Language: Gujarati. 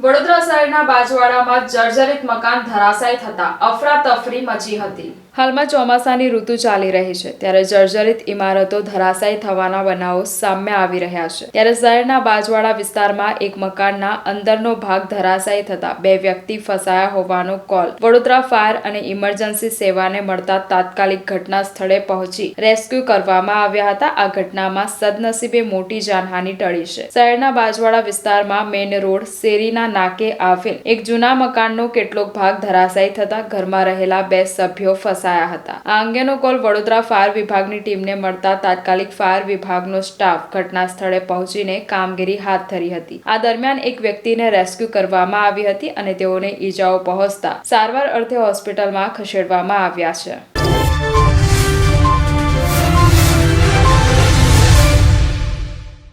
Por otro શહેરના બાજવાડામાં જર્જરિત મકાન ધરાશાય થતા અફરાતફરી મચી હતી. હાલમાં ચોમાસાની ઋતુ ચાલી રહી છે, ત્યારે જર્જરિત ઇમારતો ધરાશાય થવાના બનાવો સામે આવી રહ્યા છે. ત્યારે શહેરના બાજવાડા વિસ્તારમાં એક મકાનના અંદરનો ભાગ ધરાશાય થતા બે વ્યક્તિ ફસાયા હોવાનો કોલ. વડોદરા ફાયર અને ઇમરજન્સી સેવાને મળતા તાત્કાલિક ઘટના સ્થળે પહોંચી રેસ્ક્યુ કરવામાં આવ્યા હતા. આ ઘટનામાં સદનસીબે મોટી જાનહાની ટળી છે. શહેરના બાજવાડા વિસ્તારમાં મેઇન રોડ શેરીના નાકે આવેલ એક જૂના મકાનનો કેટલોક ભાગ ધરાશાયી થતા ઘરમાં રહેલા બે સભ્યો ફસાયા હતા. આ અંગેનો કોલ વડોદરા ફાયર વિભાગની ટીમને મળતા તાત્કાલિક ફાયર વિભાગનો સ્ટાફ ઘટના સ્થળે પહોંચીને કામગીરી હાથ ધરી હતી. આ દરમિયાન એક વ્યક્તિને રેસ્ક્યુ કરવામાં આવી હતી અને તેઓને ઈજાઓ પહોંચતા સારવાર અર્થે હોસ્પિટલમાં ખસેડવામાં આવ્યા છે.